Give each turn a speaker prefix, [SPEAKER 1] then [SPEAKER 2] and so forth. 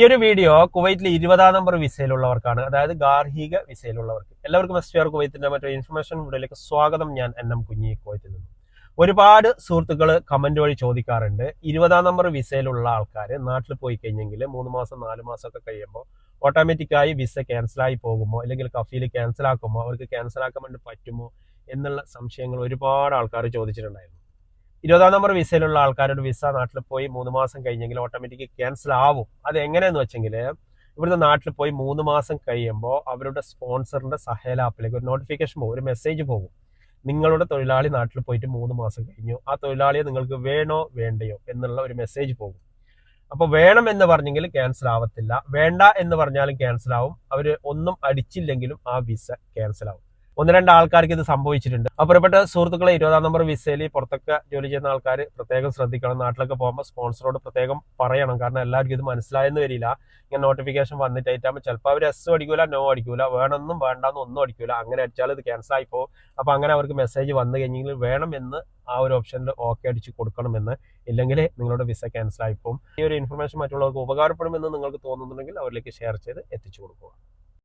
[SPEAKER 1] ഈ ഒരു വീഡിയോ കുവൈറ്റിലെ ഇരുപതാം നമ്പർ വിസയിലുള്ളവർക്കാണ് അതായത് ഗാർഹിക വിസയിലുള്ളവർക്ക് എല്ലാവർക്കും എസ് ആർ കുവൈത്തിന്റെ മറ്റൊരു ഇൻഫർമേഷൻ വീഡിയോയിലേക്ക് സ്വാഗതം. ഞാൻ എൻ എം കുഞ്ഞി കുവൈറ്റിൽ നിന്നും. ഒരുപാട് സുഹൃത്തുക്കൾ കമന്റ് വഴി ചോദിക്കാറുണ്ട് ഇരുപതാം നമ്പർ വിസയിലുള്ള ആൾക്കാർ നാട്ടിൽ പോയി കഴിഞ്ഞെങ്കിൽ മൂന്ന് മാസം നാല് മാസം ഒക്കെ കഴിയുമ്പോൾ ഓട്ടോമാറ്റിക്കായി വിസ ക്യാൻസൽ ആയി പോകുമോ? അല്ലെങ്കിൽ കഫീൽ ക്യാൻസൽ ആക്കുമോ? അവർക്ക് ക്യാൻസൽ ആക്കാൻ വേണ്ടി പറ്റുമോ? എന്നുള്ള സംശയങ്ങൾ ഒരുപാട് ആൾക്കാർ ചോദിച്ചിട്ടുണ്ടായിരുന്നു. ഇരുപതാം നമ്പർ വിസയിലുള്ള ആൾക്കാരുടെ വിസ നാട്ടിൽ പോയി മൂന്ന് മാസം കഴിഞ്ഞെങ്കിൽ ഓട്ടോമാറ്റിക് ക്യാൻസൽ ആവും. അത് എങ്ങനെയെന്ന് വെച്ചെങ്കിൽ ഇവിടുത്തെ നാട്ടിൽ പോയി മൂന്ന് മാസം കഴിയുമ്പോൾ അവരുടെ സ്പോൺസറിന്റെ സഹേല ആപ്പിലേക്ക് ഒരു നോട്ടിഫിക്കേഷൻ പോകും ഒരു മെസ്സേജ് പോകും. നിങ്ങളുടെ തൊഴിലാളി നാട്ടിൽ പോയിട്ട് മൂന്ന് മാസം കഴിഞ്ഞു. ആ തൊഴിലാളിയെ നിങ്ങൾക്ക് വേണോ വേണ്ടയോ എന്നുള്ള ഒരു മെസ്സേജ് പോകും. അപ്പോൾ വേണം എന്ന് പറഞ്ഞെങ്കിൽ ക്യാൻസൽ ആവത്തില്ല. വേണ്ട എന്ന് പറഞ്ഞാലും ക്യാൻസൽ ആവും. അവർ ഒന്നും അടിച്ചില്ലെങ്കിലും ആ വിസ ക്യാൻസൽ ആവും. ഒന്ന് രണ്ട് ആൾക്കാർക്ക് ഇത് സംഭവിച്ചിട്ടുണ്ട്. അപ്പുറപ്പെട്ട സുഹൃത്തുക്കളെ ഇരുപതാം നമ്പർ വിസയിൽ പുറത്തൊക്കെ ജോലി ചെയ്യുന്ന ആൾക്കാർ പ്രത്യേകം ശ്രദ്ധിക്കണം. നാട്ടിലൊക്കെ പോകുമ്പോൾ സ്പോൺസറോട് പ്രത്യേകം പറയണം. കാരണം എല്ലാവർക്കും ഇത് മനസ്സിലായെന്ന് വരില്ല. ഇങ്ങനെ നോട്ടിഫിക്കേഷൻ വന്നിട്ടായിട്ടാകുമ്പോൾ ചിലപ്പോൾ അവർ എസ് അടിക്കൂല നോ അടിക്കൂല വേണമെന്നും വേണ്ടെന്നും ഒന്നും അടിക്കൂല. അങ്ങനെ അടിച്ചാൽ ഇത് ക്യാൻസൽ ആയി പോകും. അപ്പോൾ അങ്ങനെ അവർക്ക് മെസ്സേജ് വന്നു കഴിഞ്ഞെങ്കിൽ വേണമെന്ന് ആ ഒരു ഓപ്ഷനിൽ ഓക്കെ അടിച്ച് കൊടുക്കണമെന്ന്. ഇല്ലെങ്കിൽ നിങ്ങളുടെ വിസ ക്യാൻസൽ ആയി പോകും. ഈ ഒരു ഇൻഫർമേഷൻ മറ്റുള്ളവർക്ക് ഉപകാരപ്പെടുമെന്ന് നിങ്ങൾക്ക് തോന്നുന്നുണ്ടെങ്കിൽ അവരിലേക്ക് ഷെയർ ചെയ്ത് എത്തിച്ചു കൊടുക്കുക.